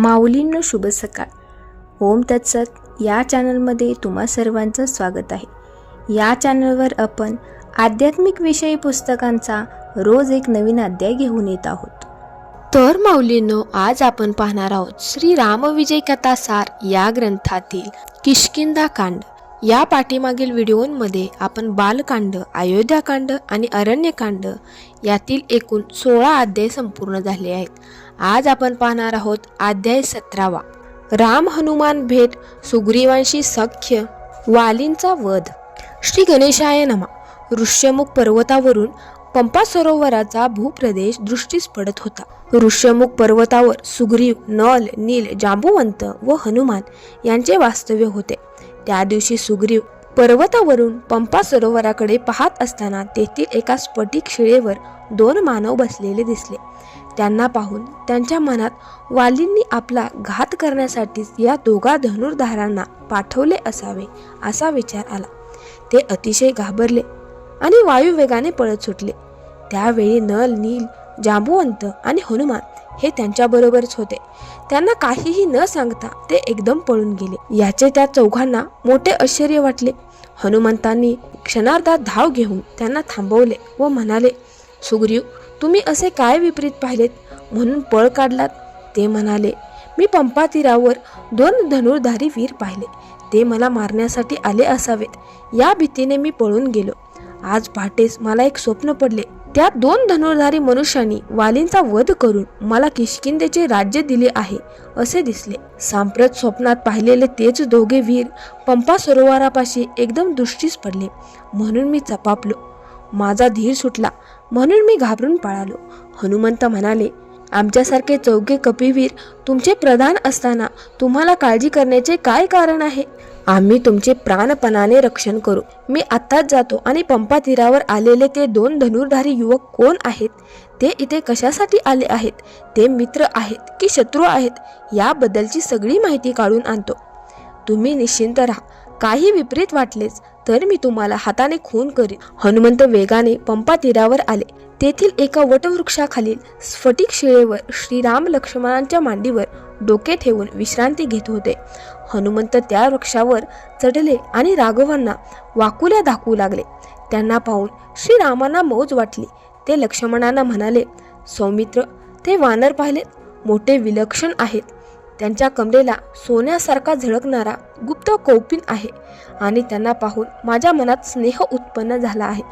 माऊलींनो शुभ सकाळ. ओम तत्सत. या चॅनलमध्ये तुम्हा सर्वांचं स्वागत आहे. या चॅनलवर आपण आध्यात्मिक विषयी पुस्तकांचा रोज एक नवीन अध्याय घेऊन येत आहोत. तर माऊलींनो आज आपण पाहणार आहोत श्री रामविजय कथा सार या ग्रंथातील किशकिंदा कांड. या पाठीमागील व्हिडिओमध्ये आपण बालकांड अयोध्याकांड आणि अरण्यकांड यातील एकूण सोळा अध्याय संपूर्ण झाले आहेत. आज आपण पाहणार आहोत अध्याय सतरावा. राम हनुमान भेट सुग्रीवांशी सख्य वालींचा वध. श्री गणेशाय नमा. ऋष्यमुख पर्वतावरून पंपा सरोवराचा भूप्रदेश दृष्टीस पडत होता. ऋष्यमुख पर्वतावर सुग्रीव नल नील जांबुवंत व हनुमान यांचे वास्तव्य होते. त्या दिवशी सुग्रीव पर्वतावरून पंपा सरोवराकडे पाहत असताना तेथील एका स्फटिक शिळेवर दोन मानव बसलेले दिसले. त्यांना पाहून त्यांच्या मनात वालींनी आपला घात करण्यासाठीच या दोघा धनुर्धारांना पाठवले असावे असा विचार आला. ते अतिशय घाबरले आणि वायुवेगाने पळत सुटले. त्यावेळी नल नील जांबुवंत आणि हनुमान हे त्यांच्याबरोबरच होते. त्यांना काहीही न सांगता ते एकदम पळून गेले. याचे त्या चौघांना मोठे आश्चर्य वाटले. हनुमंतांनी क्षणार्धात धाव घेऊन त्यांना थांबवले व म्हणाले सुग्रीव तुम्ही असे काय विपरीत पाहिलेत? म्हणून पळ काढलात. ते म्हणाले मी पंपा तीरावर दोन धनुर्धारी वीर पाहिले. ते मला मारण्यासाठी आले असावेत. या भीतीने मी पळून गेलो. आज पहाटेस मला एक स्वप्न पडले. त्या दोन धनुर्धारी मनुष्यांनी वालींचा वध करून मला किशकिंदेचे राज्य दिले आहे असे दिसले. सांप्रत स्वप्नात पाहिलेले तेच दोघे वीर पंपा सरोवरापाशी एकदम दृष्टीस पडले. म्हणून मी चपापलो. माझा धीर सुटला. म्हणून मी घाबरून पळालो. हनुमंत म्हणाले आमच्यासारखे चौघे कपिवीर तुमचे प्रधान असताना तुम्हाला काळजी करण्याचे काय कारण आहे? आम्ही तुमचे प्राणपणाने रक्षण करू. मी आत्ताच जातो आणि पंपा तीरावर आलेले ते दोन धनुर्धारी युवक कोण आहेत? ते इथे कशासाठी आले आहेत? ते मित्र आहेत की शत्रू आहेत? याबद्दलची सगळी माहिती काढून आणतो. तुम्ही निश्चिंत राहा. काही विपरीत वाटलेच. तर मी तुम्हाला हाताने खून करीन. हनुमंत वेगाने पंपा तीरावर आले. तेथील एका वटवृक्षाखालील स्फटिक शिळेवर श्रीराम लक्ष्मणांच्या मांडीवर डोके ठेवून विश्रांती घेत होते. हनुमंत त्या वृक्षावर चढले आणि राघवांना वाकुल्या दाखवू लागले. त्यांना पाहून श्रीरामांना मौज वाटली. ते लक्ष्मणांना म्हणाले सौमित्र ते वानर पाहिलेत मोठे विलक्षण आहेत. त्यांच्या कमरेला सोन्यासारखा झळकणारा गुप्त कौपिन आहे आणि त्यांना पाहून माझ्या मनात स्नेह उत्पन्न झाला आहे.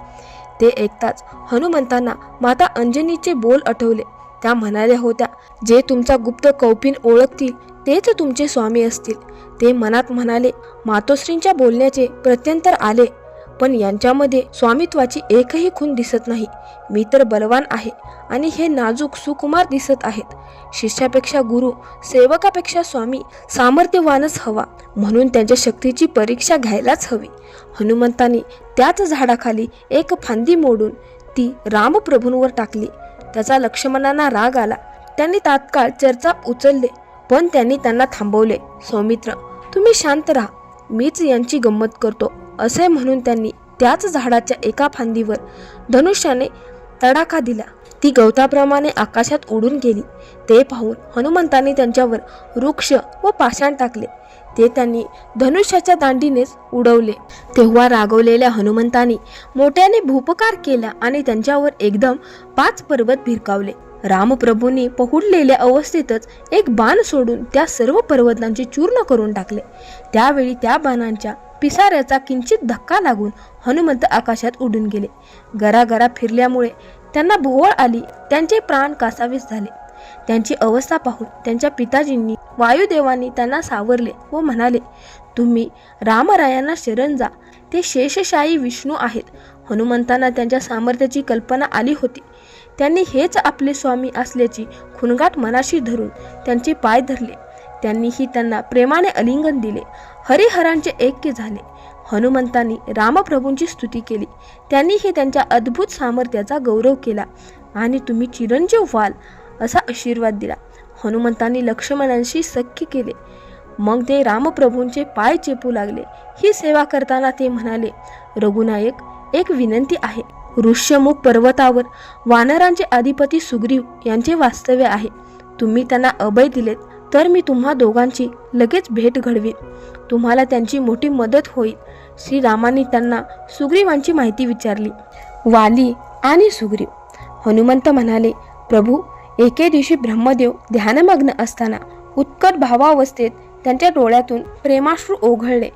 ते ऐकताच हनुमंतांना माता अंजनीचे बोल आठवले. त्या म्हणाल्या होत्या जे तुमचा गुप्त कौपिन ओळखतील तेच तुमचे स्वामी असतील. ते मनात म्हणाले मातोश्रींच्या बोलण्याचे प्रत्यंतर आले पण यांच्यामध्ये स्वामित्वाची एकही खून दिसत नाही. मी तर बलवान आहे आणि हे नाजूक सुकुमार दिसत आहेत. शिष्यापेक्षा गुरु सेवकापेक्षा स्वामी सामर्थ्यवानच हवा. म्हणून त्यांच्या शक्तीची परीक्षा घ्यायलाच हवी. हनुमंतांनी त्याच झाडाखाली एक फांदी मोडून ती रामप्रभूंवर टाकली. त्याचा लक्ष्मणांना राग आला. त्यांनी तात्काळ चर्चा उचलले पण त्यांनी त्यांना थांबवले. सौमित्र तुम्ही शांत राहा. मीच यांची गंमत करतो. असे म्हणून त्यांनी त्याच झाडाच्या एका फांदीवर धनुष्याने तडाखा दिला. ती गवताप्रमाणे आकाशात उडून गेली. ते पाहून हनुमंतांनी त्यांच्यावर वृक्ष व पाषाण टाकले. ते त्यांनी धनुष्याच्या दांडीनेच उडवले. तेव्हा रागवलेल्या हनुमंतांनी मोठ्याने भूपकार केला आणि त्यांच्यावर एकदम पाच पर्वत भिरकावले. रामप्रभूंनी पहुडलेल्या अवस्थेतच एक बाण सोडून त्या सर्व पर्वतांचे चूर्ण करून टाकले. त्यावेळी त्या बाणांच्या पिसाऱ्याचा किंचित धक्का लागून हनुमंत आकाशात उडून गेले. गरागरा फिरल्यामुळे त्यांना भोवळ आली त्यांचे प्राण कासावीस झाले. त्यांची अवस्था पाहून त्यांच्या पिताजींनी वायुदेवांनी त्यांना सावरले व म्हणाले तुम्ही रामरायांना शरण जा. ते शेषशाही विष्णू आहेत. हनुमंतांना त्यांच्या सामर्थ्याची कल्पना आली होती. त्यांनी हेच आपले स्वामी असल्याची खुणगाट मनाशी धरून त्यांचे पाय धरले. त्यांनीही त्यांना प्रेमाने अलिंगन दिले. हरिहरांचे ऐक्य झाले. हनुमंतांनी रामप्रभूंची स्तुती केली. त्यांनीही त्यांच्या अद्भुत सामर्थ्याचा गौरव केला. आणि तुम्ही चिरंजीव व्हाल असा आशीर्वाद दिला. हनुमंतांनी लक्ष्मणांशी सख्य केले. मग ते रामप्रभूंचे पाय चेपू लागले. ही सेवा करताना ते म्हणाले रघुनायक एक विनंती आहे. ऋष्यमुख पर्वतावर वानरांचे अधिपती सुग्रीव यांचे वास्तव्य आहे. तुम्ही त्यांना अभय दिलेत. तर मी तुम्हा दोघांची लगेच भेट घडवीन. तुम्हाला त्यांची मोठी मदत होईल. श्रीरामाने त्यांना सुग्रीवांची माहिती विचारली. वाली आणि सुग्रीव. हनुमंत म्हणाले प्रभू एके दिवशी ब्रह्मदेव ध्यानमग्न असताना उत्कट भावावस्थेत त्यांच्या डोळ्यातून प्रेमाश्रू ओघळले.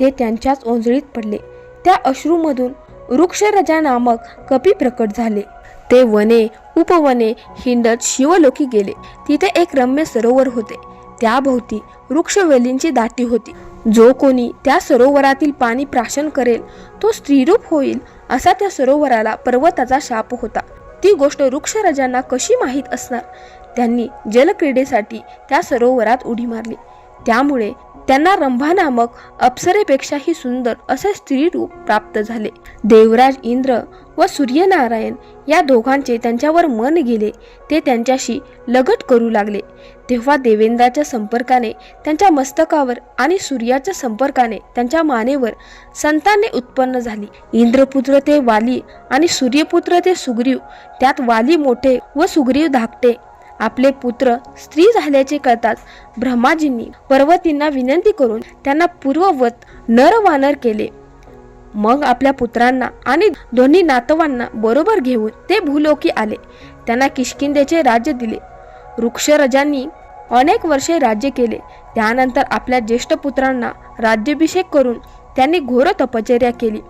ते त्यांच्याच ओंजळीत पडले. त्या अश्रूमधून वृक्षरजा नामक कपी प्रकट झाले. ते वने उपवने हिंडत शिवलोकी गेले. तिथे एक रम्य सरोवर होते. त्याभोवती वृक्षवेलींची दाटी होती. जो कोणी त्या सरोवरातील पाणी प्राशन करेल तो स्त्रीरूप होईल असा त्या सरोवराला पर्वताचा शाप होता. ती गोष्ट वृक्षराजांना कशी माहीत असणार? त्यांनी जलक्रीडेसाठी त्या सरोवरात उडी मारली. त्यामुळे त्यांना रंभा नामक अप्सरेपेक्षाही सुंदर असे स्त्रीरूप प्राप्त झाले. देवराज इंद्र व सूर्यनारायण या दोघांचे त्यांच्यावर मन गेले. ते त्यांच्याशी लगट करू लागले. तेव्हा देवेंद्राच्या संपर्काने त्यांच्या मस्तकावर आणि सूर्याच्या संपर्काने त्यांच्या मानेवर संताने उत्पन्न झाली. इंद्रपुत्र ते वाली आणि सूर्यपुत्र ते सुग्रीव त्यात वाली मोठे व सुग्रीव धाकटे. आपले पुत्र स्त्री झाल्याचे कळताच ब्रह्माजींनी पर्वतींना विनंती करून त्यांना पूर्ववत नरवानर केले. मग आपल्या पुत्रांना आणि दोन्ही नातवांना बरोबर घेऊन ते भूलोकी आले. त्यांना किशकिंदेचे राज्य दिले. वृक्षरजांनी अनेक वर्षे राज्य केले. त्यानंतर आपल्या ज्येष्ठ पुत्रांना राज्याभिषेक करून त्यांनी घोर तपश्चर्या केली.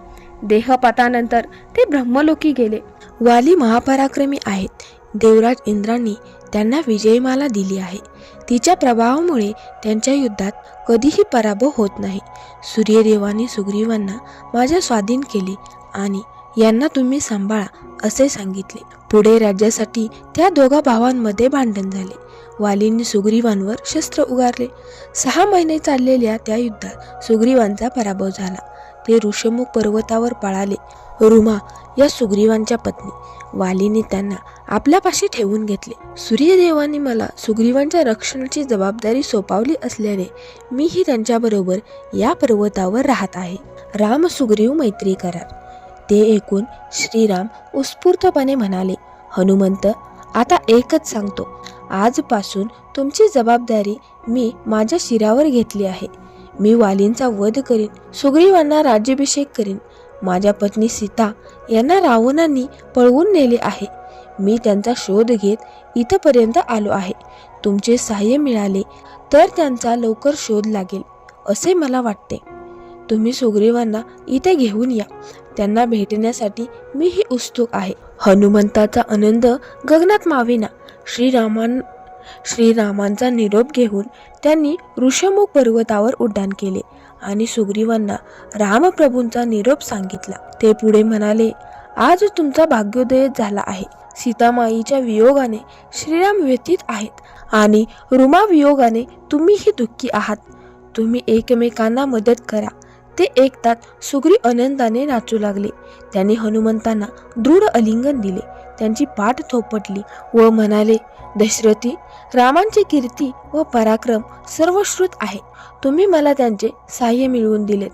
देहपातानंतर ते ब्रह्मलोकी गेले. वाली महापराक्रमी आहेत. देवराज इंद्रांनी त्यांना विजयमाला दिली आहे. तिच्या प्रभावामुळे त्यांच्या युद्धात कधीही पराभव होत नाही. सूर्यदेवाने सुग्रीवांना माझ्या स्वाधीन केले आणि यांना तुम्ही सांभाळा असे सांगितले. पुढे राज्यासाठी त्या दोघा भावांमध्ये भांडण झाले. वालींनी सुग्रीवांवर शस्त्र उगारले. सहा महिने चाललेल्या त्या युद्धात सुग्रीवांचा पराभव झाला. ते ऋषमुख पर्वतावर पळाले. रुमा या सुग्रीवांच्या पत्नी. वालीने त्यांना आपल्यापाशी ठेवून घेतले. सूर्यदेवाने मला सुग्रीवांच्या रक्षणाची जबाबदारी सोपावली असल्याने मीही त्यांच्याबरोबर या पर्वतावर राहत आहे. राम सुग्रीव मैत्री करार. ते ऐकून श्रीराम उत्स्फूर्तपणे म्हणाले हनुमंत आता एकच सांगतो. आजपासून तुमची जबाबदारी मी माझ्या शिरावर घेतली आहे. मी वालींचा वध करीन सुग्रीवांना राज्याभिषेक करीन. माझ्या पत्नी सीता यांना रावणांनी पळवून नेले आहे. मी त्यांचा शोध घेत इथपर्यंत आलो आहे. तुमचे सहाय्य मिळाले तर त्यांचा लवकर शोध लागेल असे मला वाटते. तुम्ही सुग्रीवांना इथे घेऊन या. त्यांना भेटण्यासाठी मीही उत्सुक आहे. हनुमंताचा आनंद गगनात मावेना. श्रीरामान श्रीरामांचा निरोप घेऊन त्यांनी ऋषमुख पर्वतावर उड्डाण केले. आणि सुग्रीवांना रामप्रभूंचा निरोप सांगितला. ते पुढे म्हणाले आज तुमचा भाग्योदय झाला आहे. सीतामाईच्या वियोगाने श्रीराम व्यतीत आहेत आणि रुमा वियोगाने तुम्हीही दुःखी आहात. तुम्ही एकमेकांना मदत करा. ते ऐकतात सुग्री आनंदाने नाचू लागले. त्याने हनुमंतांना दृढ अलिंगन दिले. त्यांची पाठ थोपटली व म्हणाले दशरथी रामांची कीर्ती व पराक्रम सर्वश्रुत आहे. तुम्ही मला त्यांचे साह्य मिळवून दिलेत.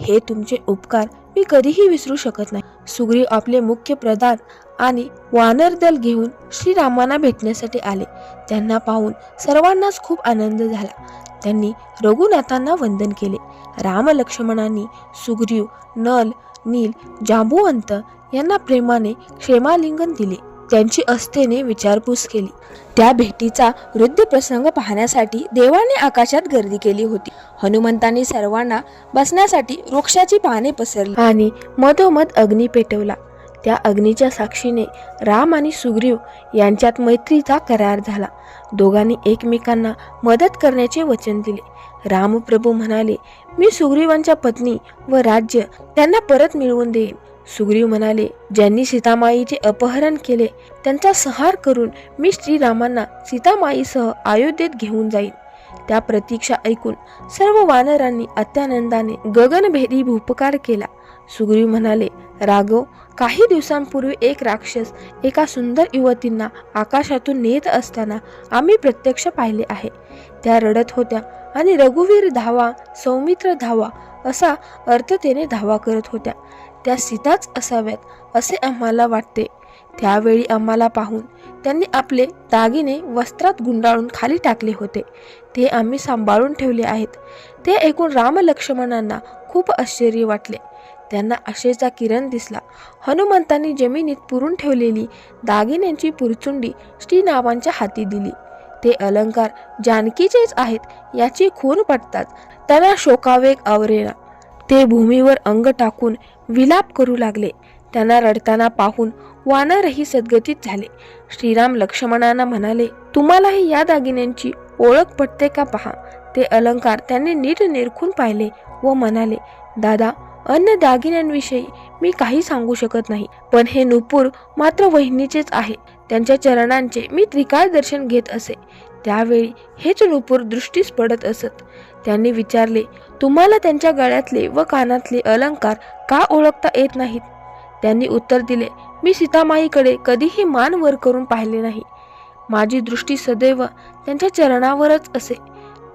हे तुमचे उपकार मी कधीही विसरू शकत नाही. सुग्रीव आपले मुख्य प्रधान आणि वानर दल घेऊन श्रीरामांना भेटण्यासाठी आले. त्यांना पाहून सर्वांनाच खूप आनंद झाला. त्यांनी रघुनाथांना वंदन केले. राम लक्ष्मणांनी सुग्रीव नल नील जांबुवंत यांना प्रेमाने क्षेमालिंगन दिले. त्यांची अस्तेने विचारपूस केली. त्या भेटीचा वृद्ध प्रसंग पाहण्यासाठी देवाने आकाशात गर्दी केली होती. हनुमंतांनी सर्वांना बसण्यासाठी वृक्षाची पाने पसरली. आणि मधोमध अग्नी पेटवला. त्या अग्नीच्या साक्षीने राम आणि सुग्रीव यांच्यात मैत्रीचा करार झाला. दोघांनी एकमेकांना मदत करण्याचे वचन दिले. रामप्रभू म्हणाले मी सुग्रीवांच्या पत्नी व राज्य त्यांना परत मिळवून देईन. सुग्रीव म्हणाले ज्यांनी सीतामाईचे अपहरण केले त्यांचा संहार करून मी श्रीरामांना सीतामाईसह अयोध्येत घेऊन जाईन. त्या प्रतीक्षा ऐकून सर्व वानरांनी अत्यानंदाने गगनभेदी भूपकार केला. सुग्रीव म्हणाले राघव काही दिवसांपूर्वी एक राक्षस एका सुंदर युवतींना आकाशातून नेत असताना आम्ही प्रत्यक्ष पाहिले आहे. त्या रडत होत्या आणि रघुवीर धावा सौमित्र धावा असा अर्थतेने धावा करत होत्या. त्या सीताच असाव्यात असे आम्हाला वाटते. त्यावेळी आम्हाला पाहून त्यांनी आपले दागिने वस्त्रात गुंडाळून खाली टाकले होते. ते आम्ही सांभाळून ठेवले आहेत. ते ऐकून राम लक्ष्मणांना खूप आश्चर्य वाटले. त्यांना आशेचा किरण दिसला. हनुमंतांनी जमिनीत पुरून ठेवलेली दागिन्यांची पुरचुंडी श्रीनावांच्या हाती दिली. ते अलंकार जानकीचेच आहेत याची खून पटतात त्यांना शोकावेग आवरेला ते भूमीवर अंग टाकून विलाप करू लागले. त्यांना रडताना पाहून वानरही सद्गतीत झाले. श्रीराम लक्ष्मणांना म्हणाले तुम्हालाही या दागिन्यांची ओळख पटते का पहा. ते अलंकार त्यांनी नीट निरखून पाहिले व म्हणाले दादा अन्य दागिन्यांविषयी मी काही सांगू शकत नाही पण हे नुपूर मात्र वहिनीचेच आहे. त्यांच्या चरणांचे मी त्रिकाळ दर्शन घेत असे. त्यावेळी हेच नुपूर दृष्टीस पडत असत. त्यांनी विचारले तुम्हाला त्यांच्या गळ्यातले व कानातले अलंकार का ओळखता येत नाहीत? त्यांनी उत्तर दिले मी सीतामाईकडे कधीही मान वर करून पाहिले नाही. माझी दृष्टी सदैव त्यांच्या चरणावरच असे.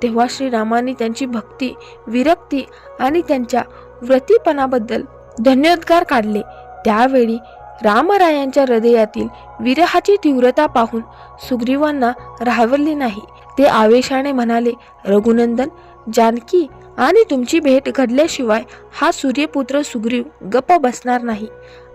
तेव्हा श्रीरामांनी त्यांची भक्ती विरक्ती आणि त्यांच्या व्रतीपणाबद्दल धन्योद्गार काढले. त्यावेळी रामरायांच्या हृदयातील विरहाची तीव्रता पाहून सुग्रीवांना राहवले नाही. ते आवेशाने म्हणाले रघुनंदन जानकी आणि तुमची भेट घडल्याशिवाय हा सूर्यपुत्र सुग्रीव गप्प बसणार नाही.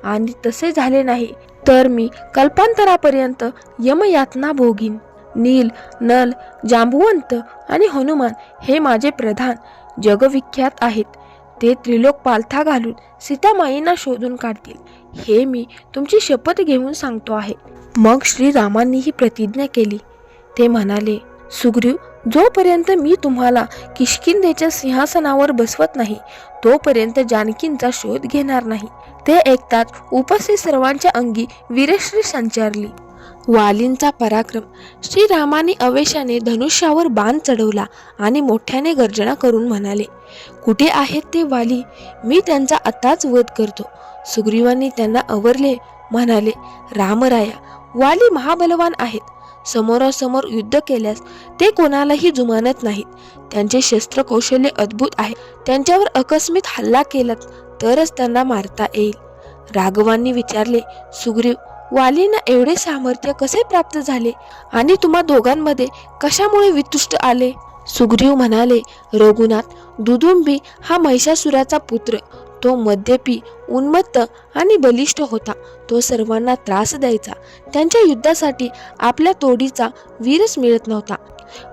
आणि तसे झाले नाही तर मी कल्पांतरापर्यंत यमयातना भोगीन. नील नल जांबुवंत आणि हनुमान हे माझे प्रधान जगविख्यात आहेत. ते त्रिलोक पालथा घालून सीतामाईंना शोधून काढतील. हे मी तुमची शपथ घेऊन सांगतो आहे. मग श्रीरामांनी ही प्रतिज्ञा केली. ते म्हणाले सुग्रीव जोपर्यंत मी तुम्हाला किशकिंदेच्या सिंहासनावर बसवत नाही तोपर्यंत जानकींचा शोध घेणार नाही. ते ऐकताच उपस्थित सर्वांच्या अंगी वीरश्री संचारली. वालींचा पराक्रम. श्रीरामाने अवेशाने धनुष्यावर बाण चढवला आणि मोठ्याने गर्जना करून म्हणाले कुठे आहेत ते वाली? मी त्यांचा आताच वध करतो. सुग्रीवांनी त्यांना अवरले म्हणाले रामराया वाली महाबलवान आहेत. समोरासमोर युद्ध केल्यास ते कोणालाही जुमानत नाहीत. त्यांचे शस्त्र कौशल्य अद्भुत आहे. त्यांच्यावर अकस्मित हल्ला केलात तरच त्यांना मारता येईल. राघवांनी विचारले सुग्रीव वालींना एवढे सामर्थ्य कसे प्राप्त झाले आणि तुम्हा दोघांमध्ये कशामुळे वितुष्ट आले? सुग्रीव म्हणाले रघुनाथ दुदुंबी हा महिषासुराचा पुत्र. तो मद्यपी उन्मत्त आणि बलिष्ठ होता. तो सर्वांना त्रास द्यायचा. त्यांच्या युद्धासाठी आपल्या तोडीचा वीरच मिळत नव्हता.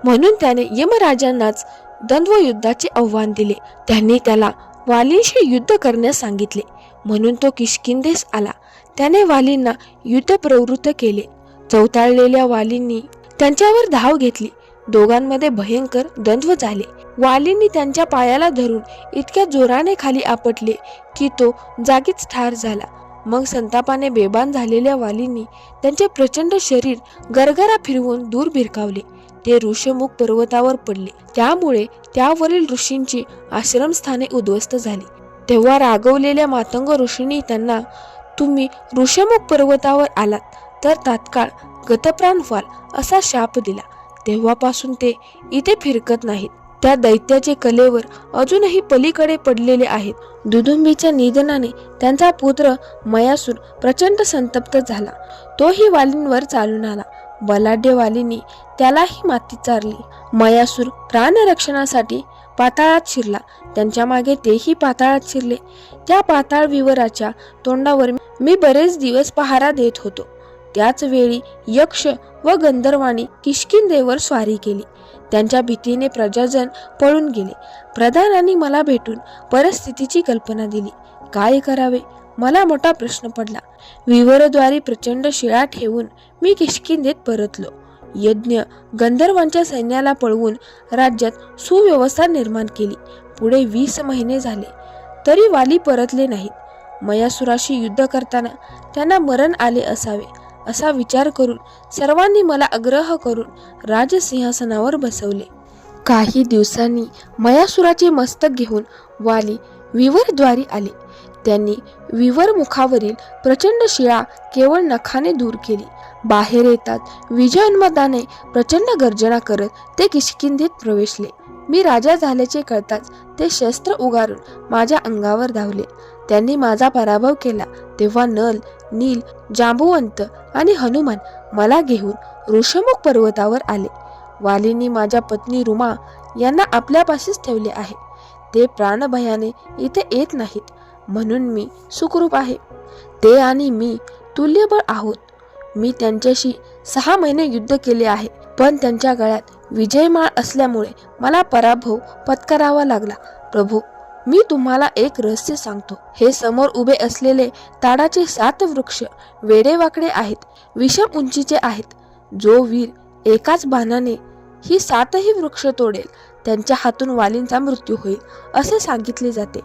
म्हणून त्याने यमराजांनाच द्वंद्वयुद्धाचे आव्हान दिले. त्यांनी त्याला वालींशी युद्ध करण्यास सांगितले. म्हणून तो किशकिंदेस आला. त्याने वालींना युद्ध प्रवृत्त केले. चौताळलेल्या वालींनी त्यांच्यावर धाव घेतली. दोघांमध्ये भयंकर द्वंद्व झाले. वालींनी त्यांच्या पायाला धरून इतक्या जोराने खाली आपटले की तो जागीच ठार झाला. मग संतापाने बेबान झालेल्या वालींनी त्यांचे प्रचंड शरीर गरगरा फिरवून दूर भिरकावले. ते ऋषमुख पर्वतावर पडले. त्यामुळे त्यावरील ऋषींची आश्रमस्थाने उद्ध्वस्त झाली. तेव्हा रागवलेल्या मातंग ऋषींनी त्यांना तुम्ही ऋषमुख पर्वतावर आलात तर तात्काळ गतप्राण व्हाल असा शाप दिला. तेव्हापासून ते इथे फिरकत नाहीत. त्या दैत्याचे कलेवर अजूनही पलीकडे पडलेले आहेत. दुदुंबीच्या निधनाने त्यांचा पुत्र मयासूर प्रचंड संतप्त झाला. तोही वालींवर चालून आला. बलाढ्य वालींनी त्यालाही माती चारली. मयासूर प्राणरक्षणासाठी पाताळात शिरला. त्यांच्या मागे तेही पाताळात शिरले. त्या पाताळ विवराच्या तोंडावर मी बरेच दिवस पहारा देत होतो. त्याच वेळी यक्ष व गंधर्वानी किष्किंदेवर स्वारी केली. त्यांच्या भीतीने प्रजाजन पळून गेले. प्रधानांनी मला भेटून परिस्थितीची कल्पना दिली. काय करावे? मला मोठा प्रश्न पडला. विवरद्वारी प्रचंड शिळा ठेवून मी किष्किंदेत परतलो. यज्ञ गंधर्वांच्या सैन्याला पळवून राज्यात सुव्यवस्था निर्माण केली. पुढे वीस महिने झाले तरी वाली परतले नाहीत. मयासुराशी युद्ध करताना त्यांना मरण आले असावे असा विचार करून सर्वांनी मला आग्रह करून राजसिंहासनावर बसवले. काही दिवसांनी मयासुराचे मस्तक घेऊन वाली विवरद्वारी आले. त्यांनी विवर मुखावरील प्रचंड शिळा केवळ नखाने दूर केली. बाहेर येतात. विजयोन्मदाने प्रचंड गर्जना करत ते किष्किंधेत प्रवेशले. मी राजा झाल्याचे कळताच ते शस्त्र उगारून माझ्या अंगावर धावले. त्यांनी माझा पराभव केला. तेव्हा नल नील जांबुवंत आणि हनुमान मला घेऊन ऋषमुख पर्वतावर आले. वालींनी माझ्या पत्नी रुमा यांना आपल्यापाशीच ठेवले आहे. ते प्राणभयाने इथे येत नाहीत. म्हणून मी सुखरूप आहे. ते आणि मी तुल्यबळ आहोत. मी त्यांच्याशी सहा महिने युद्ध केले आहे पण त्यांच्या गळ्यात विजयमाळ असल्यामुळे मला पराभव पत्करावा लागला. प्रभू मी तुम्हाला एक रहस्य सांगतो. हे समोर उभे असलेले ताडाचे सात वृक्ष वेडेवाकडे आहेत विषम उंचीचे आहेत. जो वीर एकाच बाणाने ही सातही वृक्ष तोडेल त्यांच्या हातून वालींचा मृत्यू होईल असे सांगितले जाते.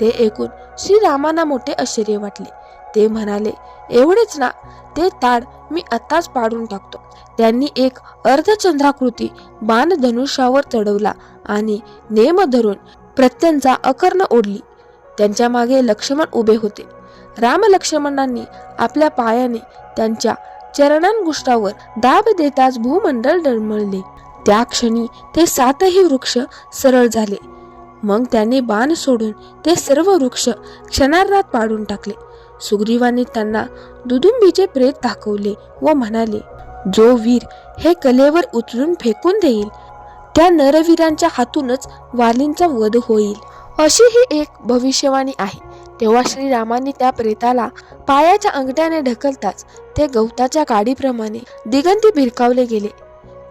ते ऐकून श्रीरामांना मोठे आश्चर्य वाटले. ते म्हणाले एवढेच ना ते ताड मी आत्ताच पाडून टाकतो. त्यांनी एक अर्धचंद्राकृती बाण धनुष्यावर चढवला आणि नेम धरून प्रत्यंचा अकर्ण ओढली. त्यांच्या मागे लक्ष्मण उभे होते. राम लक्ष्मणांनी आपल्या पायाने त्यांच्या चरणांगुष्टावर दाब देताच भूमंडळ डळमळले त्या क्षणी ते सातही वृक्ष सरळ झाले. मग त्यांनी बाण सोडून ते सर्व वृक्ष क्षणार्धात पाडून टाकले. सुग्रीवांनी त्यांना दुदुंबीचे प्रेत दाखवले व म्हणाले जो वीर हे कलेवर उचलून फेकून देईल त्या नरवीरांच्या हातूनच वालींचा वध होईल. अशी ही एक भविष्यवाणी आहे. तेव्हा श्रीरामांनी त्या प्रेताला पायाच्या अंगठ्याने ढकलताच ते गवताच्या गाडीप्रमाणे दिगंती भिरकावले गेले.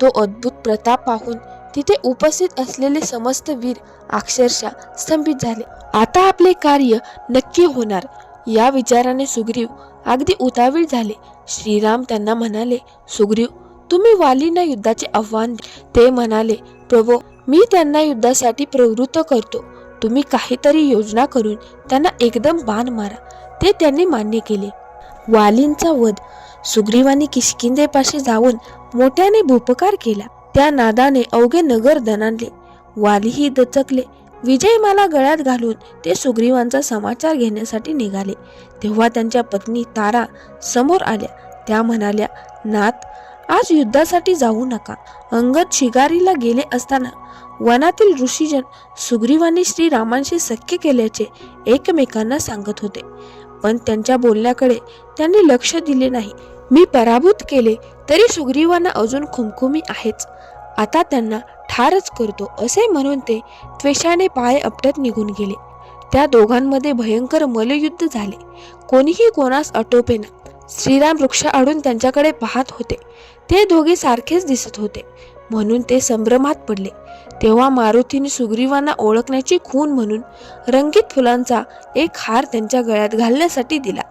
तो अद्भुत प्रताप पाहून तिथे उपस्थित असलेले समस्त वीर अक्षरशः स्तंभित झाले. आता आपले कार्य नक्की होणार. या विचाराने सुग्रीव अगदी उतावीळ झाले. श्रीराम त्यांना म्हणाले सुग्रीव तुम्ही वालींना युद्धाचे आव्हान ते म्हणाले प्रभो मी त्यांना युद्धासाठी प्रवृत्त करतो. तुम्ही काहीतरी योजना करून त्यांना एकदम बाण मारा. ते त्यांनी मान्य केले. वालींचा वध सुग्रीवांनी किशकिंदेपाशी जाऊन मोठ्याने भूपकार केला. त्या नादाने अवघे नगर दणाणले. वालीही दचकले. विजयमाला गळ्यात घालून ते सुग्रीवांचा समाचार घेण्यासाठी निघाले. तेव्हा त्यांच्या पत्नी तारा समोर आल्या. त्या म्हणाल्या नाथ आज युद्धासाठी जाऊ नका. अंगद शिगारीला गेले असताना वनातील ऋषीजन सुग्रीवांनी श्रीरामांशी सख्य केल्याचे एकमेकांना सांगत होते. पण त्यांच्या बोलण्याकडे त्यांनी लक्ष दिले नाही. मी पराभूत केले तरी सुग्रीवांना अजून खुमखुमी आहेच. आता त्यांना ठारच करतो असे म्हणून ते त्वेषाने पाय आपटत निघून गेले. त्या दोघांमध्ये भयंकर मलयुद्ध झाले. कोणीही कोणास आटोपेना श्रीराम वृक्ष आडून त्यांच्याकडे पाहत होते. ते दोघे सारखेच दिसत होते. म्हणून ते संभ्रमात पडले. तेव्हा मारुतीने सुग्रीवांना ओळखण्याची खून म्हणून रंगीत फुलांचा एक हार त्यांच्या गळ्यात घालण्यासाठी दिला.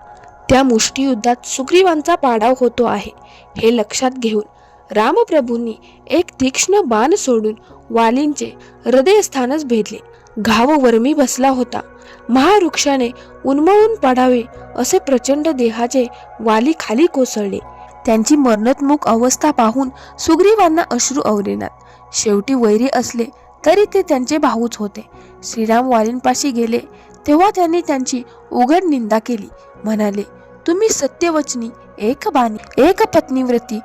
त्या मुष्टियुद्धात सुग्रीवांचा पाडाव होतो आहे हे लक्षात घेऊन रामप्रभूंनी एक तीक्ष्ण बाण सोडून वालींचे हृदयस्थानच भेदले. घाव वर्मी बसला होता. महावृक्षाने उन्मळून पडावे असे प्रचंड देहाचे वाली खाली कोसळले. त्यांची मरणोन्मुख अवस्था पाहून सुग्रीवांना अश्रू अवरेनात शेवटी वैरी असले तरी ते त्यांचे भाऊच होते. श्रीराम वालींपाशी गेले तेव्हा त्यांनी त्यांची उघड निंदा केली. म्हणाले तुम्ही सत्यवचनी एक बाणी एक पत्नीव्रती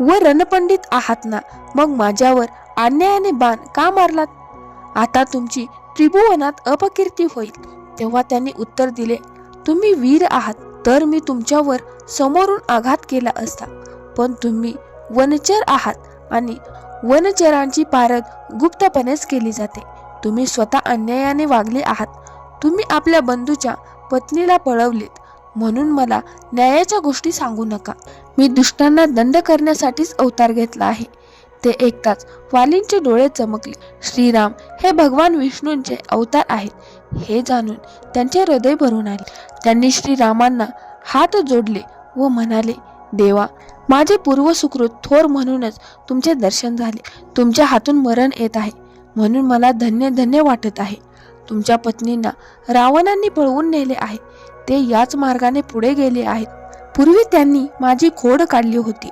व रणपंडित आहात ना. मग माझ्यावर अन्यायाने बाण का मारलात? आता तुमची त्रिभुवनात अपकीर्ती होईल. तेव्हा त्यांनी उत्तर दिले तुम्ही वीर आहात तर मी तुमच्यावर समोरून आघात केला असता. पण तुम्ही वनचर आहात आणि वनचरांची पारद गुप्तपणेच केली जाते. तुम्ही स्वतः अन्यायाने वागले आहात. तुम्ही आपल्या बंधूच्या पत्नीला पळवलेत. म्हणून मला न्यायाच्या गोष्टी सांगू नका. मी दुष्टांना दंड करण्यासाठीच अवतार घेतला आहे. ते ऐकताच वालींचे डोळे चमकले. श्रीराम हे भगवान विष्णूंचे अवतार आहेत हे जाणून त्यांचे हृदय भरून आले. त्यांनी श्रीरामांना हात जोडले व म्हणाले देवा माझे पूर्वसुकृत थोर म्हणूनच तुमचे दर्शन झाले. तुमच्या हातून मरण येत आहे. म्हणून मला धन्य धन्य वाटत आहे. तुमच्या पत्नींना रावणांनी पळवून नेले आहे. ते याच मार्गाने पुढे गेले आहेत. पूर्वी त्यांनी माझी खोड काढली होती.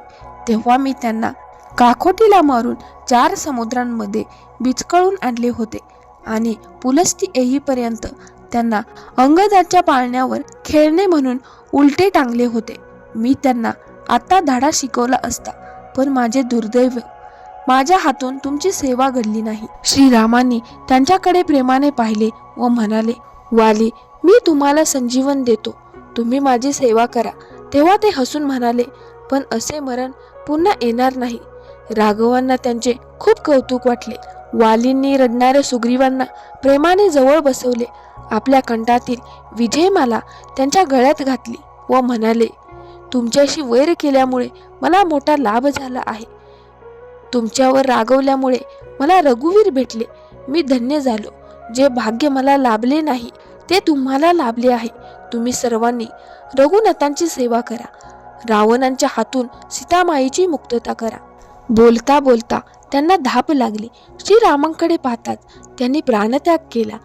तेव्हा मी त्यांना काखोटीला मारून चार समुद्रांमध्ये बिचकळून आणले होते आणि पुलस्ती येईपर्यंत त्यांना अंगदाच्या पाळण्यावर खेळणे म्हणून उलटे टांगले होते. मी त्यांना आता धडा शिकवला असता पण माझे दुर्दैव माझ्या हातून तुमची सेवा घडली नाही. श्रीरामांनी त्यांच्याकडे प्रेमाने पाहिले व म्हणाले वाली मी तुम्हाला संजीवन देतो. तुम्ही माझी सेवा करा. तेव्हा ते हसून म्हणाले पण असे मरण पुन्हा येणार नाही. राघवांना त्यांचे खूप कौतुक वाटले. वालींनी रडणाऱ्या सुग्रीवांना प्रेमाने जवळ बसवले. आपल्या कंठातील विजयमाला त्यांच्या गळ्यात घातली व म्हणाले तुमच्याशी वैर केल्यामुळे मला मोठा लाभ झाला आहे. तुमच्यावर रागवल्यामुळे मला रघुवीर भेटले. मी धन्य झालो जे भाग्य मला लाभले नाही. ते तुम्हाला लाभले आहे. तुम्ही सर्वांनी रघुनाथांची सेवा करा. रावणांच्या हातून सीतामाईची मुक्तता करा. बोलता बोलता त्यांना धाप लागली. श्रीरामांकडे पाहताच त्यांनी प्राणत्याग केला.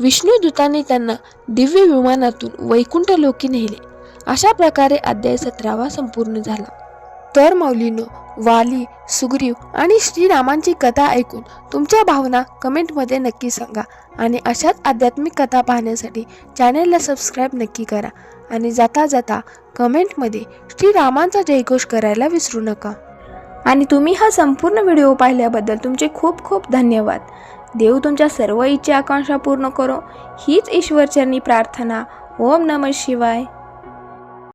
विष्णुदूतांनी त्यांना दिव्य विमानातून वैकुंठ लोकी नेले. अशा प्रकारे अध्याय सतरावा संपूर्ण झाला. तर मौलीनो वाली सुग्रीव आणि श्रीरामांची कथा ऐकून तुमच्या भावना कमेंटमध्ये नक्की सांगा. आणि अशाच आध्यात्मिक कथा पाहण्यासाठी चॅनलला सबस्क्राईब नक्की करा. आणि जाता जाता कमेंटमध्ये श्रीरामांचा जयघोष करायला विसरू नका. आणि तुम्ही हा संपूर्ण व्हिडिओ पाहिल्याबद्दल तुमचे खूप खूप धन्यवाद. देव तुमच्या सर्व इच्छा आकांक्षा पूर्ण करो. हीच ईश्वरचरणी प्रार्थना. ओम नम शिवाय.